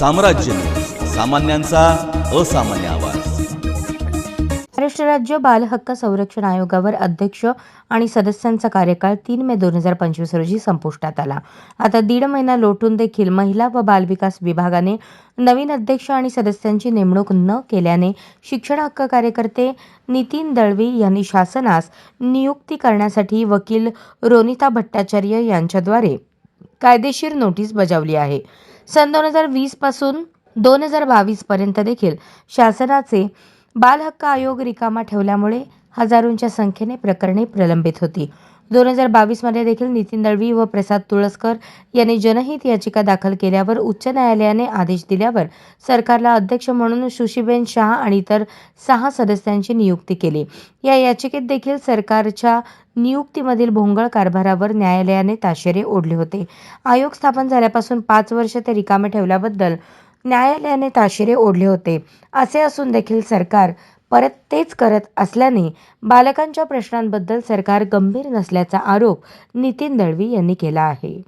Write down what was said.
साम्राज्य. सामान्यांचा असामान्य आवाज. महाराष्ट्र राज्य बालहक्क संरक्षण आयोगावर अध्यक्ष आणि सदस्यांचा कार्यकाळ तीन मे दोन हजार पंचवीस रोजी संपुष्टात आला. आता दीड महिना लोटून देखील महिला व बालविकास विभागाने नवीन अध्यक्ष आणि सदस्यांची नेमणूक न केल्याने शिक्षण हक्क कार्यकर्ते नितीन दळवी यांनी शासनास नियुक्ती करण्यासाठी वकील रोनिता भट्टाचार्य यांच्याद्वारे कायदेशीर नोटीस बजावली आहे. सन दोन हजार वीसपासून दोन हजार बावीसपर्यंत देखील शासनाचे बालहक्क आयोग रिकामा ठेवल्यामुळे हजारोंच्या संख्येने प्रकरणे प्रलंबित होती. दोन हजार बावीसमध्ये देखील नितीन दळवी व प्रसाद तुळसकर यांनी जनहित याचिका दाखल केल्यावर उच्च न्यायालयाने आदेश दिल्यावर सरकारला अध्यक्ष म्हणून सुशीबेन शहा आणि इतर सहा सदस्यांची नियुक्ती केली. या याचिकेत देखील सरकारच्या नियुक्तीमधील भोंगळ कारभारावर न्यायालयाने ताशेरे ओढले होते. आयोग स्थापन झाल्यापासून पाच वर्ष ते रिकामे ठेवल्याबद्दल न्यायालयाने ताशेरे ओढले होते. असे असून देखील सरकार परत तेच करत असल्याने बालकांच्या प्रश्नांबद्दल सरकार गंभीर नसल्याचा आरोप नितीन दळवी यांनी केला आहे.